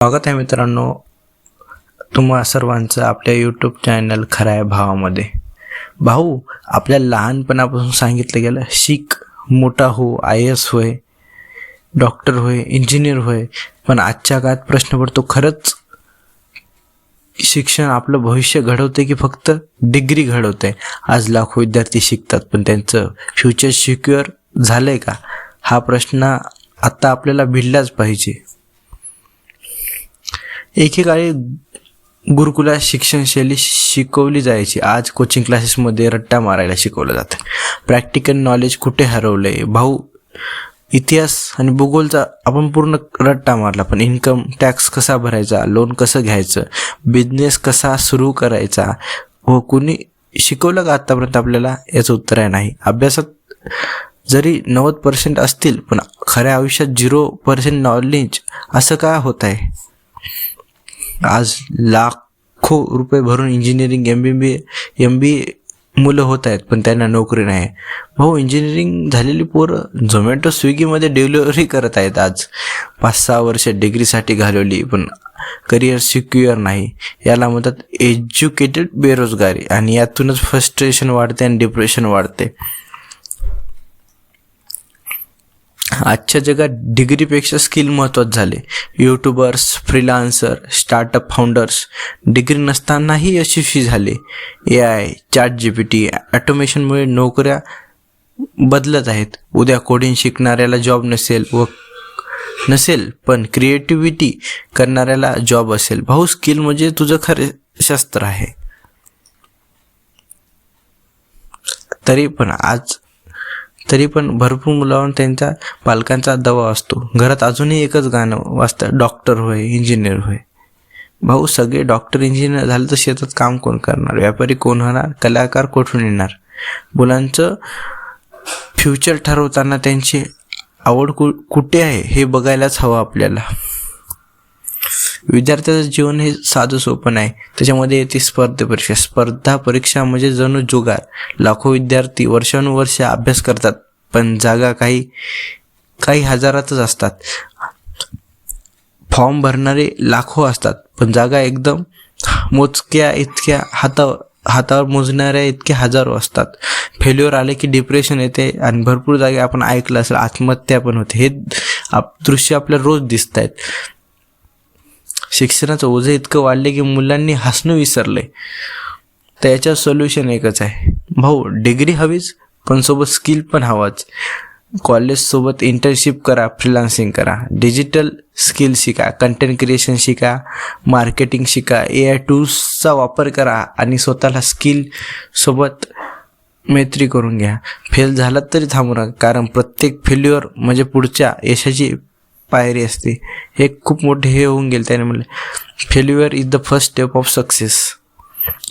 स्वागत आहे मित्रांनो तुम्हा सर्वांचं आपल्या यूट्यूब चॅनल खऱ्या भावामध्ये. भाऊ आपल्या लहानपणापासून सांगितलं गेलं शिक मोठा हो आय एस होय डॉक्टर होय इंजिनियर होय पण आजच्या काळात प्रश्न पडतो खरंच शिक्षण आपलं भविष्य घडवते की फक्त डिग्री घडवते आज लाखो विद्यार्थी शिकतात पण त्यांचं फ्युचर सिक्युअर झालंय का? हा प्रश्न आत्ता आपल्याला भिडलाच पाहिजे. एकेकाळी गुरुकुलात शिक्षणशैली शिकवली जायची. आज कोचिंग क्लासेसमध्ये रट्टा मारायला शिकवलं जातं. प्रॅक्टिकल नॉलेज कुठे हरवलंय? भाऊ इतिहास आणि भूगोलचा आपण पूर्ण रट्टा मारला पण इन्कम टॅक्स कसा भरायचा? लोन कसं घ्यायचं? बिझनेस कसा सुरू करायचा? व कुणी शिकवलं का आत्तापर्यंत आपल्याला? याचं उत्तर आहे नाही. अभ्यासात जरी नव्वद पर्सेंट असतील पण खऱ्या आयुष्यात झिरो पर्सेंट नॉलेज असं काय होत आहे आज लाखो रुपये भरून engineering M B B M B मुलं होत आहेत पण त्यांना नोकरी नाही. भाऊ इंजिनिअरिंग झालेली पोरं झोमॅटो स्विगीमध्ये डिलिव्हरी करत आहेत आज. पाच सहा वर्ष डिग्रीसाठी घालवली पण करिअर सिक्युअर नाही. याला म्हणतात एज्युकेटेड बेरोजगारी. आणि यातूनच फ्रस्ट्रेशन वाढते आणि डिप्रेशन वाढते. आजच्या जगात डिग्रीपेक्षा स्किल महत्त्वाचं झाले. YouTubers freelancer startup founders degree नसतानाही यशस्वी झाले. A I chat G P T ॲटोमेशनमुळे नोकऱ्या बदलत आहेत. उद्या कोडिंग शिकणाऱ्याला जॉब नसेल व नसेल पण क्रिएटिव्हिटी करणाऱ्याला जॉब असेल. भाऊ स्किल म्हणजे तुझं खरे शस्त्र आहे. तरी पण आज तरी पण भरपूर मुलांवर त्यांचा पालकांचा दबाव असतो. घरात अजूनही एकच गाणं वाचतं डॉक्टर होय इंजिनियर होय. भाऊ सगळे डॉक्टर इंजिनियर झाले तर शेतात काम कोण करणार? व्यापारी कोण होणार? कलाकार कुठून येणार? मुलांचं फ्युचर ठरवताना त्यांची आवड कु कुठे आहे हे बघायलाच हवं आपल्याला. विद्यार्थ्याचं जीवन हे साधं सोपं नाही. त्याच्यामध्ये येते स्पर्धा परीक्षा. स्पर्धा परीक्षा म्हणजे जणू जुगार. लाखो विद्यार्थी वर्षानुवर्ष अभ्यास करतात पण जागा काही काही हजारातच असतात. फॉर्म भरणारे लाखो असतात पण जागा एकदम मोजक्या इतक्या हाता हातावर मोजणाऱ्या इतके हजारो असतात. फेल्युअर आले की डिप्रेशन येते आणि भरपूर जागे आपण ऐकलं असेल आत्महत्या पण होते. हे आप दृश्य आपल्या रोज दिसत आहेत शिक्षणाचं ओझं इतकं वाढले की मुलांनी हसणं विसरले तर याच्यावर सोल्युशन एकच आहे. भाऊ डिग्री हवीच पण सोबत स्किल पण हवाच. कॉलेजसोबत इंटर्नशिप करा फ्रीलान्सिंग करा. डिजिटल स्किल शिका कंटेंट क्रिएशन शिका मार्केटिंग शिका ए आय टूल्सचा वापर करा आणि स्वतःला स्किल सोबत मैत्री करून घ्या. फेल झालात तरी थांबू नका कारण प्रत्येक फेल्युअर म्हणजे पुढच्या यशाची पायरी असते. हे खूप मोठे हे होऊन गेले त्याने म्हणले failure is the first step of success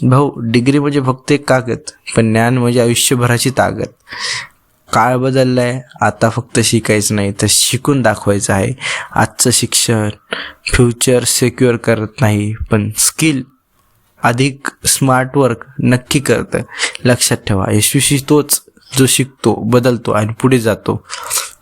भाऊ डिग्री म्हणजे फक्त एक कागद पण ज्ञान म्हणजे आयुष्यभराची ताकद. काळ बदलला आहे आता फक्त शिकायचं नाही तर शिकून दाखवायचं आहे. आजचं शिक्षण फ्युचर सिक्युअर करत नाही पण स्किल अधिक स्मार्ट वर्क नक्की करतं. लक्षात ठेवा यशस्वी तोच जो शिकतो बदलतो आणि पुढे जातो.